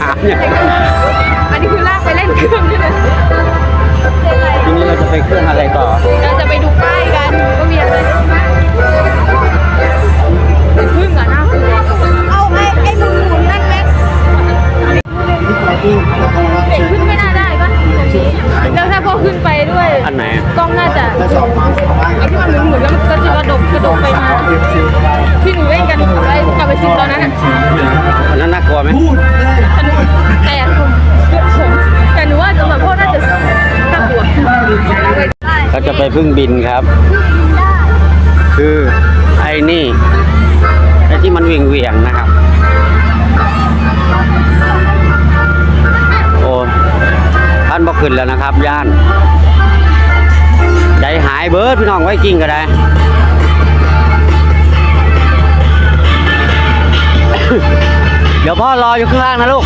หามเนี่ยอันนี้คือลากไปเล่นเครื่องใช่ไหมทีนี้เราจะไปเครื่องอะไรต่อ เราจะไปดูป้ายกันว่ามีอะไรบ้างเป็นพึ่งอะน่ากลัวเอาไอ้ไอ้หมุนหมุนนั่นไหมเด็กขึ้นไม่น่าได้ปะตรงนี้แล้วถ้าพ่อขึ้นไป ด้วยอันไหนกล้องน่าจะไอ้ที่มันหมุนๆแล้วมันก็จะกระดกกระดกไปมาที่หนูเล่นกันกับไอ้กับไอ้ซิมตอนนั้นอะอันนั้นน่ากลัวไหมสนุกแต่ผมผมแต่หนูว่าสำหรับพ่อน่าจะน่ากลัวเขาจะไปพึ่งบินครับคือไอ้นี่ไอ้ที่มันเหวี่ยงเวียงๆนะครับโอ้ท่านบอกขึ้นแล้วนะครับ ย่าน ใจหายเบิร์ดพี่น้องไว้กิ้งก็ได้เดี๋ยวพ่อรออยู่ข้างล่างนะลูก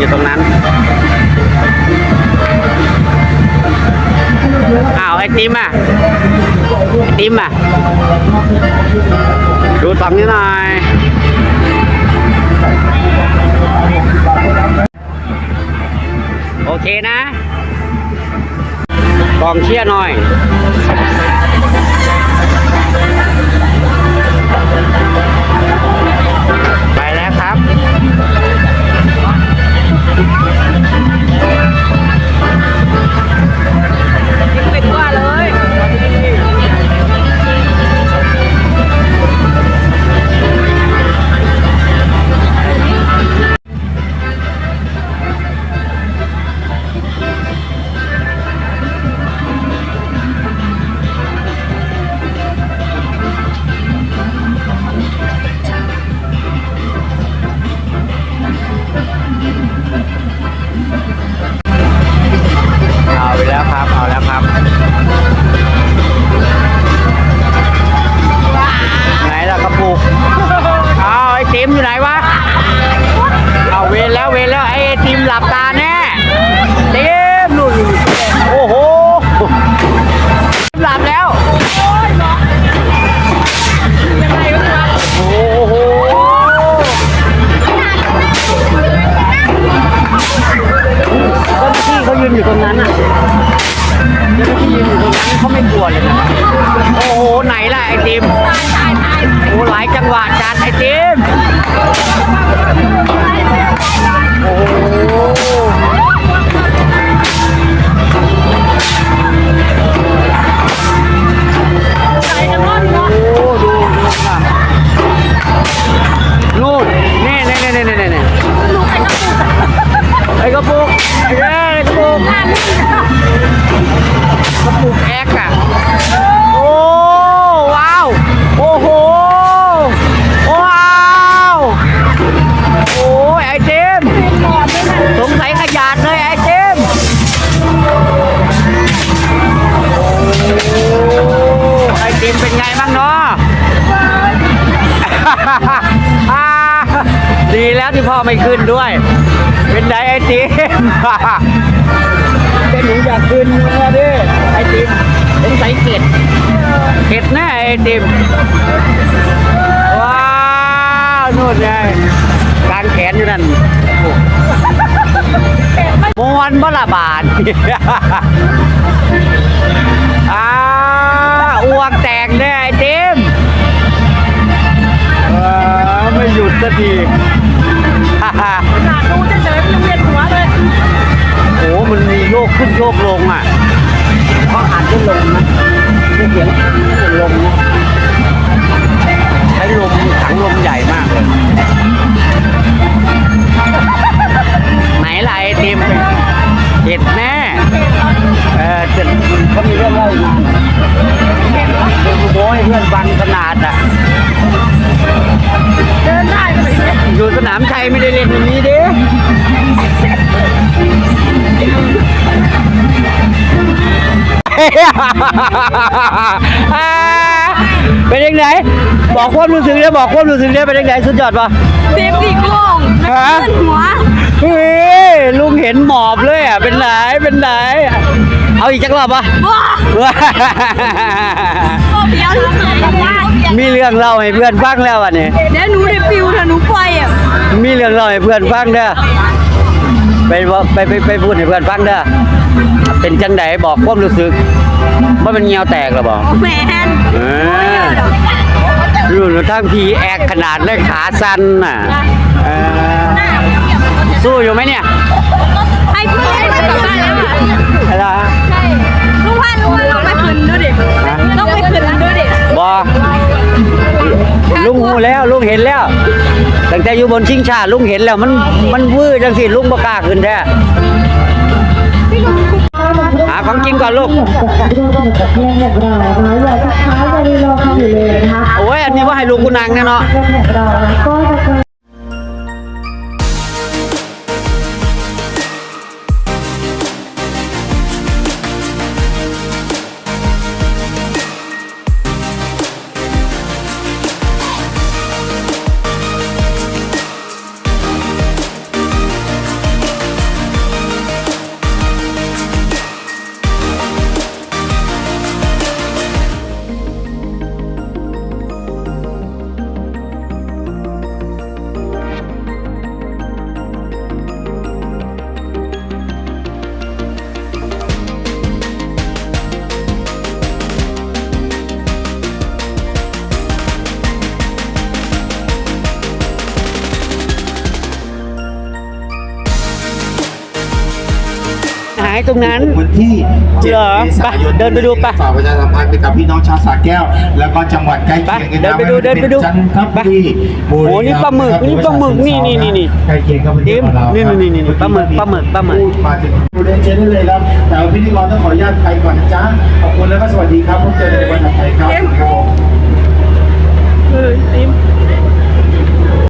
อยู่ตรงนั้นอ้าวไอติมอะไอติมอะ ดูสองนี้หน่อยโอเคนะกองเชียร์หน่อย นี่ก็ยืนอยู่ตรงนั้นเขาไม่กลัวเลยนะโอ้โหไหนล่ะไอติมโอ้หลายจังหวะจัดไอติมโอ้โหโอ้ แล้วที่พ่อไม่ขึ้นด้วย เป็นไงไอติมเป็นหนูอยากขึ้นมาดิไอติมสงสัยเข็ดเข็ดแน่ไอติมว้าวนู่นไงกางแขนอยู่นั่นมวนบละบาทอ่าอ้วกแตกแน่ไอติมเออไม่หยุดสักที ขนาดดูเฉยๆมันยังเวียนหัวเลยโอ้มันมีโยกขึ้นโยกลงอะเพราะอาจจะลงนะไม่เสียงลมนะใช้ลมถังลมใหญ่มากเลยไหนล่ะไอติมเห็ดแน่เออจะเขามีเรื่องเล่าอีกนะโม้ให้เพื่อนฟังขนาดอะ อยู่สนามชัยไม่ได้เล่นอย่างนี้ดิเฮ้อ่าเป็นยังไงบอกความรู้สึกเนี่ยบอกความรู้สึกเนี่ยเป็นยังไงสุดยอดปะเซฟสี่โล่งฮะขึ้นหัวเฮ้ยลุงเห็นหมอบเลยอะเป็นไหนเป็นไหนเอาอีกจักรอบปะว้าเดี๋ยวทำไงว่ามีเรื่องเล่าให้เพื่อนฟังแล้วอะนี่เดี๋ยวหนูได้ฟิวถ้าหนูปล่อยอะ มีเรื่องเล่าให้เพื่อนฟังเด้อไปบอกไปไปไปพูดให้เพื่อนฟังเด้อเป็นจังไดบอกความรู้สึกว่ามันเงียวแตกหรอบอกแมนเออรุ่นทั้งพีแอกขนาดเลยขาสั้นน่ะเออสู้อยู่ไหมเนี่ยให้พี่ให้ไปกลับบ้านแล้วอะอะไรใช่ลุงพันลุงพันลองไปขึ้นดูดิต้องไปขึ้นดูดิบอ ลุงหูแล้วลุงเห็นแล้วตั้งแต่อยู่บนชิงชาลุงเห็นแล้วมันมันวืดจังสิลุงบ่กล้าขึ้นแท้หาของกินก่อนลูกโอ้ยอันนี้ว่าให้ลุงกูนางแน่เนาะายตรงนั้นวันที่7เหรอเมษายนไปเดินไปดูไปฝากประชาสัมพันธ์ไปกับพี่น้องชาวสระแก้ว แล้วก็จังหวัดใกล้เคียงกันไปเดินไปดูเดินไปดูจันทบุรีไปโอ้นี่ปลาหมึกนี่ปลาหมึกนี่นี่นี่นี่ใกล้เคียงกับประเทศของเรานี่นี่นี่นี่ปลาหมึกปลาหมึกปลาหมึกมาถึงดูเรียนเชิญได้เลยครับแต่ว่าพิธีกรต้องขออนุญาตไปก่อนนะจ๊ะขอบคุณแล้วก็สวัสดีครับพบเจอกันในวันถัดไปครับครับผม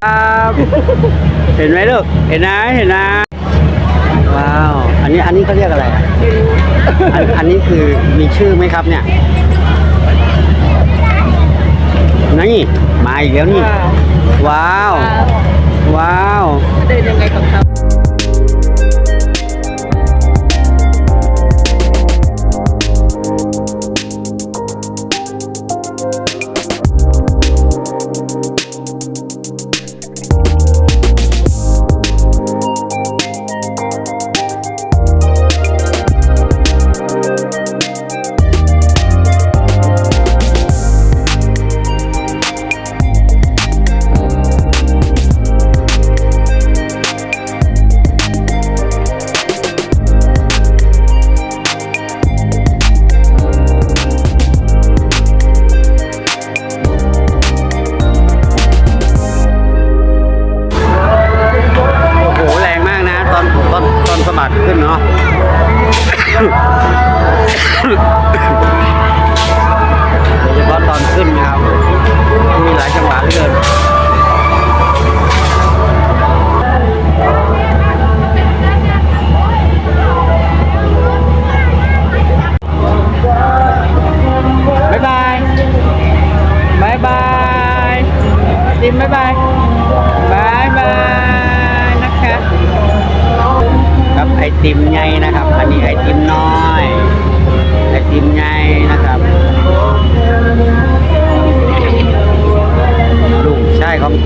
ครับเห็นไหมลูกเห็นนะเห็นนะว้าวอั นนี้อันนี้เขาเรียกอะไรอะอันอันนี้คือมีชื่อไหมครับเนี่ยนี่มาอีกแล้วนี่ ว้าว ว้าว เดินยังไงกับเขา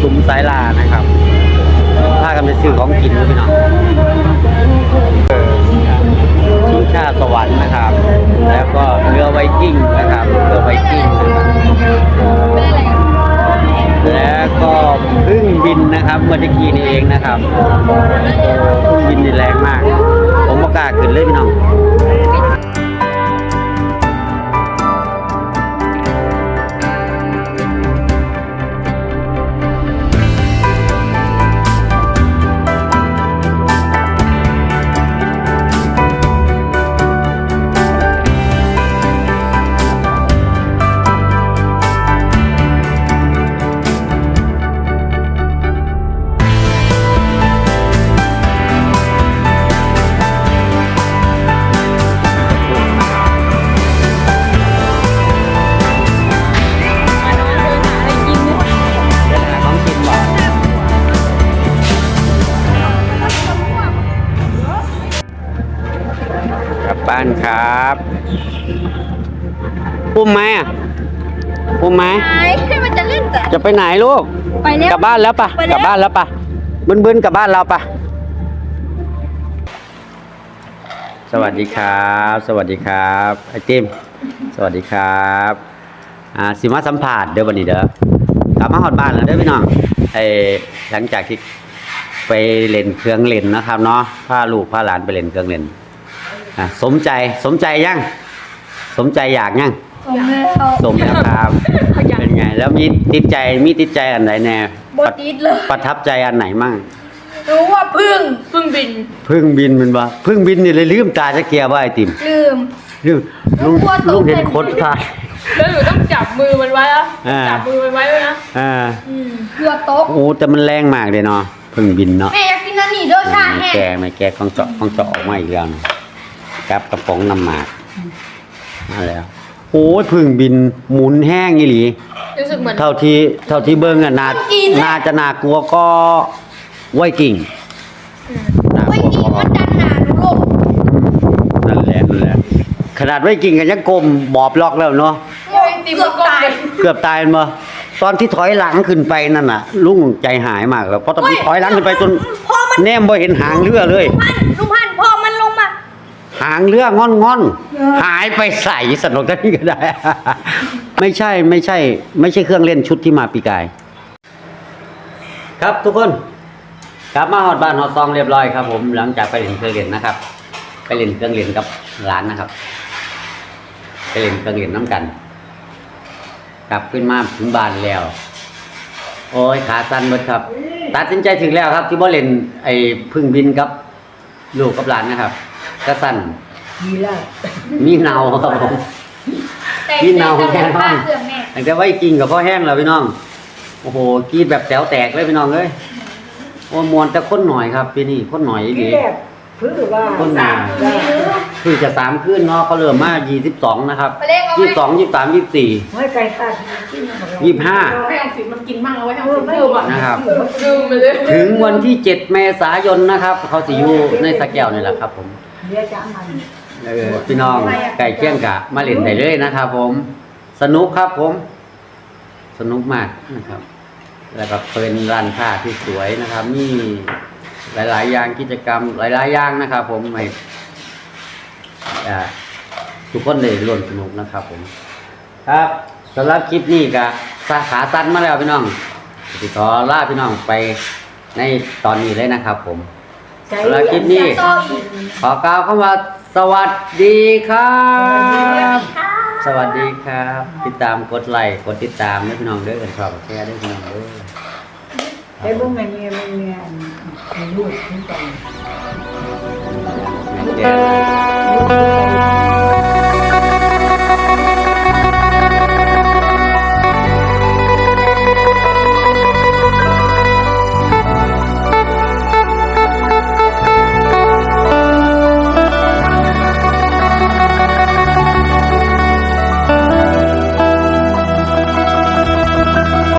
ชายของชุมสายลานะครับพากันไปซื้อของกินด้วยพี่น้องชิงชาสวรรค์นะครับ แล้วก็เรือไวกิ้งนะครับเรือไวกิ้งแล้วก็พึ่งบินนะครับเมื่อตะกี้นี่เองนะครับพึ่งบินนี่แรงมาก ผมประกาศขึ้นเลยพี่น้องานครับอุ้มไหมอะอุ้มไหมไอ้ให้มันจะเล่นแต่ จะไปไหนลูกไปแล้วกลับบ้านแล้วปะไปแล้ว กลับบ้านแล้วปะบึนบึนๆกลับบ้านเราปะสวัสดีครับ สวัสดีครับไอติมสวัสดีครับอ่าสิมาสัมผัสเดี๋ยววันนี้เด้อกลับมาฮอดบ้านแล้วเด้อพี่น้องไอหลังจากที่ไปเล่นเครื่องเล่นนะครับเนาะพาลูกพาหลานไปเล่นเครื่องเล่น อะสมใจสมใจยังสมใจอยากยังผมแล้วสมแล้วครับเป็นไง แล้วมีติดใจมีติดใจอันไหนแน่บดติดเลยประทับใจอันไหนมั่งรู้ว่าพึ่งพึ่งบิน พึ่งบินมันบ่พึ่งบินนี่เลยลืมตาจะเกียร์ว่าไอติมลืมลืมลุงกลัวตกลุงเห็นใจคนตายแล้วหนูต้องจับมือมันไว้อะอ่าจับมือมันไว้ด้วยนะอ่าเกือบตกโอ้แต่มันแรงมากเลยเนาะพึ่งบินเนาะแม่อยากกินอันนี้ด้วยชาไม่แห้งแกไม่แกของเจาะของเจาะออกมาอีกแล้วนะ กับกระป๋องน้ำหมากมาแล้วโอ้ยพึ่งบินหมุนแห้งอีหลี รู้สึกเหมือน เท่าที่เท่าที่เบิ้งอะนาน่าจะน่ากลัวก็ไวกิ่งน่ากไว้ลัวกินก็มันดันหนาหนูลงนั่นแหละนั่นแหละขนาดไวกิ่งกันยังกลมบอบล็อกแล้วเนาะโอ้ยตีมันก็ตาย เกือบตายมาตอนที่ถอยหลังขึ้นไปนั่นน่ะ ลุงใจหายมากแล้วเพราะตอนที่ถอยหลังขึ้นไปจนพอมัน แนมบ่เห็นหางเรือเลยพันลุงพันพอมันลงมา หางเรืองอนงอนๆหายไปใส่สนุกกันนี่ก็ได้ ไม่ใช่ไม่ใช่ ไม่ใช่เครื่องเล่นชุดที่มาปีกาย ครับทุกคนกลับมาฮอดบ้านฮอดซองเรียบร้อยครับผมหลังจากไปเล่นเครื่องเล่นนะครับ ไปเล่นเครื่องเล่นกับร้านนะครับ ไปเล่นเครื่องเล่นน้ำกัน กลับขึ้นมาถึงบ้านแล้ว โอ้ยขาสั้นหมดครับ ตัดสินใจถึงแล้วครับ ที่บ่เล่นไอ้พึ่งบินกับลูกกับหลานนะครับ ก็สั้นมีเนาครับผม แต่พี่เนาแค่แต่ห้องเครื่องแม่แต่จะไว้กินกับพ่อแห้งแล้วพี่น้อง โอ้โหกรีดแบบแต๋วแตกเลยพี่น้องเอ้ยโอ้มวนแต่คนหน่อยครับพี่นี่คนหน่อยดีพื้นหรือว่า คนหนาคือจะสามขึ้นเนาะเขาเริ่มมายี่สิบสองนะครับไปเล่นเอายี่ไว้สิบสองยี่สิบสามยี่สิบสี่ ไม่ไก่ตัดที่มันยี่สิบห้าให้เอาสิมันกินมั่งเอาไว้ให้เอาสิเพิ่มอะนะครับลืมไปเลย ถึงวันที่เจ็ดเมษายนนะครับ เขาสิอยู่ในสแกวนี่แหละครับผม เดี๋ยวจะมันเออพี่น้องไก่เคี่ยงกะ มาเล่นได้เลยนะครับผม สนุกครับผม สนุกมากนะครับ แล้วก็เป็นร้านค้าที่สวยนะครับ มีหลาย ๆ อย่างกิจกรรมหลาย ๆ อย่างนะครับ ผมให้อ่าทุกคนได้ร่วมสนุกนะครับ ผม ครับสำหรับคลิปนี้ก็สาขาสั้นมาแล้วพี่น้องติดต่อล่าพี่น้องไปในตอนนี้เลยนะครับ ผม สำหรับคลิปนี้ต่ออีกขอกล่าวคำว่าสวัสดีครับ สวัสดีครับ ติดตามกดไลค์กดติดตามด้วยพี่น้องเด้อกันชอบกดแชร์ด้วยพี่น้องเด้อไอ้บุ้งแม่เมียแม่เมียลูกที่ต่อแม่แก่